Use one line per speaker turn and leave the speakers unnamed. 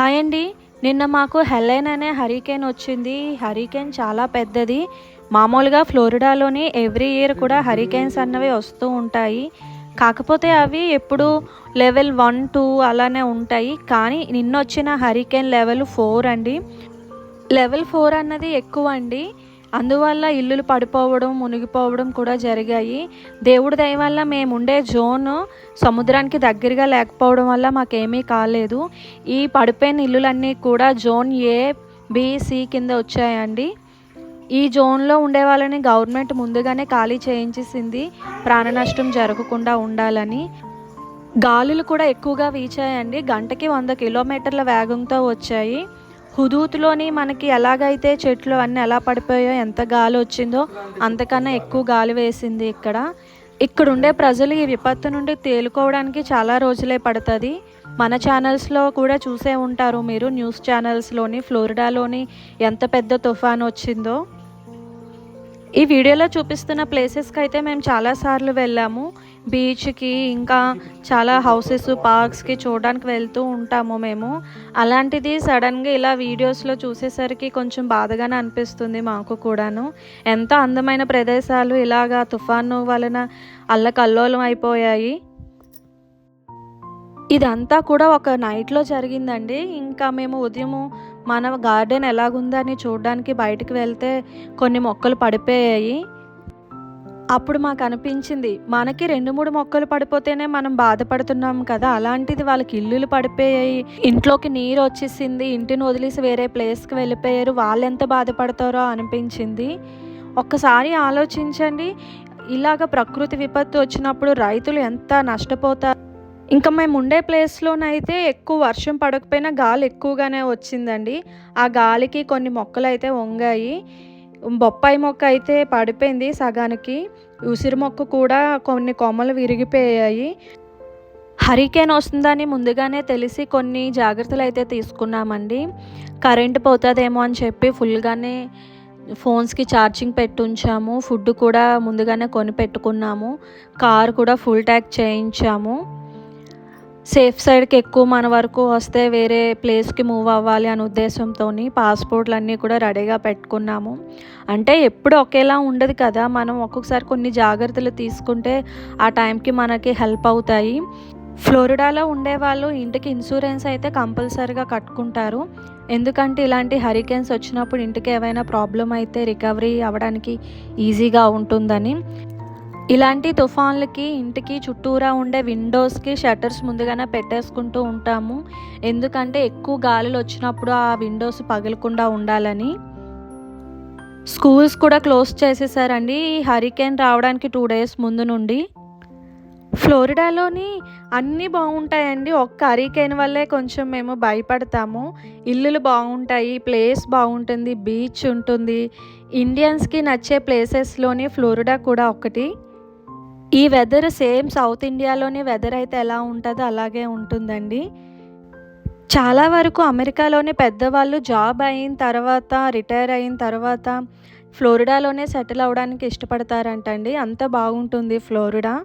Hi అండి. నిన్న మాకు హెలైన్ అనే హరికేన్ వచ్చింది. హరికేన్ చాలా పెద్దది. మామూలుగా ఫ్లోరిడాలోని ఎవ్రీ ఇయర్ కూడా హరికేన్స్ అన్నవి వస్తూ ఉంటాయి. కాకపోతే అవి ఎప్పుడు లెవెల్ వన్ టూ అలానే ఉంటాయి. కానీ నిన్న వచ్చిన హరికేన్ లెవెల్ ఫోర్ అండి. లెవెల్ ఫోర్ అన్నది ఎక్కువ అండి. అందువల్ల ఇల్లులు పడిపోవడం మునిగిపోవడం కూడా జరిగాయి. దేవుడి దయ వల్ల మేము ఉండే జోన్ సముద్రానికి దగ్గరగా లేకపోవడం వల్ల మాకేమీ కాలేదు. ఈ పడిపోయిన ఇల్లులన్నీ కూడా జోన్ ఏ బిసి కింద వచ్చాయండి. ఈ జోన్లో ఉండే వాళ్ళని గవర్నమెంట్ ముందుగానే ఖాళీ చేయించేసింది. ప్రాణ నష్టం జరగకుండా ఉండాలని. గాలులు కూడా ఎక్కువగా వీచాయండి. గంటకి వంద కిలోమీటర్ల వేగంతో వచ్చాయి. హుదూత్లోని మనకి ఎలాగైతే చెట్లు అన్నీ ఎలా పడిపోయాయో ఎంత గాలి వచ్చిందో అంతకన్నా ఎక్కువ గాలి వేసింది ఇక్కడ. ఇక్కడ ఉండే ప్రజలు ఈ విపత్తు నుండి తేలుకోవడానికి చాలా రోజులే పడుతుంది. మన ఛానల్స్లో కూడా చూసే ఉంటారు మీరు న్యూస్ ఛానల్స్లోని ఫ్లోరిడాలోని ఎంత పెద్ద తుఫాన్ వచ్చిందో. ఈ వీడియోలో చూపిస్తున్న ప్లేసెస్కి అయితే మేము చాలాసార్లు వెళ్ళాము. బీచ్కి ఇంకా చాలా హౌసెస్ పార్క్స్కి చూడడానికి వెళ్తూ ఉంటాము మేము. అలాంటిది సడన్గా ఇలా వీడియోస్లో చూసేసరికి కొంచెం బాధగానే అనిపిస్తుంది మాకు కూడాను. ఎంతో అందమైన ప్రదేశాలు ఇలాగా తుఫాను వలన అల్లకల్లోలం అయిపోయాయి. ఇదంతా కూడా ఒక నైట్లో జరిగిందండి. ఇంకా మేము ఉదయము మన గార్డెన్ ఎలాగుందని చూడడానికి బయటకు వెళ్తే కొన్ని మొక్కలు పడిపోయాయి. అప్పుడు మాకు అనిపించింది మనకి రెండు మూడు మొక్కలు పడిపోతేనే మనం బాధపడుతున్నాం కదా అలాంటిది వాళ్ళకి ఇల్లులు పడిపోయాయి ఇంట్లోకి నీరు వచ్చేసింది ఇంటిని వదిలేసి వేరే ప్లేస్కి వెళ్ళిపోయారు వాళ్ళు ఎంత బాధపడతారో అనిపించింది. ఒక్కసారి ఆలోచించండి ఇలాగ ప్రకృతి విపత్తు వచ్చినప్పుడు రైతులు ఎంత నష్టపోతారు. ఇంకా మేము ఉండే ప్లేస్లోనైతే ఎక్కువ వర్షం పడకపోయినా గాలి ఎక్కువగానే వచ్చిందండి. ఆ గాలికి కొన్ని మొక్కలు అయితే వంగాయి. బొప్పాయి మొక్క అయితే పడిపోయింది సగానికి. ఉసిరి మొక్క కూడా కొన్ని కొమ్మలు విరిగిపోయాయి. హరికేన్ వస్తుందని ముందుగానే తెలిసి కొన్ని జాగ్రత్తలు అయితే తీసుకున్నామండి. కరెంట్ పోతుందేమో అని చెప్పి ఫుల్గానే ఫోన్స్కి ఛార్జింగ్ పెట్టి ఉంచాము ఫుడ్ కూడా ముందుగానే కొని పెట్టుకున్నాము. కార్ కూడా ఫుల్ ట్యాక్ చేయించాము. సేఫ్ సైడ్కి ఎక్కువ మన వరకు వస్తే వేరే ప్లేస్కి మూవ్ అవ్వాలి అనే ఉద్దేశంతో పాస్పోర్ట్లు అన్నీ కూడా రెడీగా పెట్టుకున్నాము. అంటే ఎప్పుడు ఒకేలా ఉండదు కదా మనం ఒక్కొక్కసారి కొన్ని జాగ్రత్తలు తీసుకుంటే ఆ టైంకి మనకి హెల్ప్ అవుతాయి. ఫ్లోరిడాలో ఉండేవాళ్ళు ఇంటికి ఇన్సూరెన్స్ అయితే కంపల్సరీగా కట్టుకుంటారు. ఎందుకంటే ఇలాంటి హరికేన్స్ వచ్చినప్పుడు ఇంటికి ఏమైనా ప్రాబ్లం అయితే రికవరీ అవ్వడానికి ఈజీగా ఉంటుందని. ఇలాంటి తుఫాన్లకి ఇంటికి చుట్టూరా ఉండే విండోస్కి షట్టర్స్ ముందుగానే పెట్టేసుకుంటూ ఉంటాము. ఎందుకంటే ఎక్కువ గాలులు వచ్చినప్పుడు ఆ విండోస్ పగలకుండా ఉండాలని. స్కూల్స్ కూడా క్లోజ్ చేసేసారండి. ఈ హరికేన్ రావడానికి టూ డేస్ ముందు నుండి. ఫ్లోరిడాలోని అన్నీ బాగుంటాయండి. ఒక్క హరికేన్ వల్లే కొంచెం మేము భయపడతాము. ఇల్లులు బాగుంటాయి ప్లేస్ బాగుంటుంది బీచ్ ఉంటుంది. ఇండియన్స్కి నచ్చే ప్లేసెస్లోని ఫ్లోరిడా కూడా ఒకటి. ఈ వెదర్ సేమ్ సౌత్ ఇండియాలోని వెదర్ అయితే ఎలా ఉంటుందో అలాగే ఉంటుందండి. చాలా వరకు అమెరికాలోని పెద్దవాళ్ళు జాబ్ అయిన తర్వాత రిటైర్ అయిన తర్వాత ఫ్లోరిడాలోనే సెటిల్ అవ్వడానికి ఇష్టపడతారంటండి. అంత బాగుంటుంది ఫ్లోరిడా.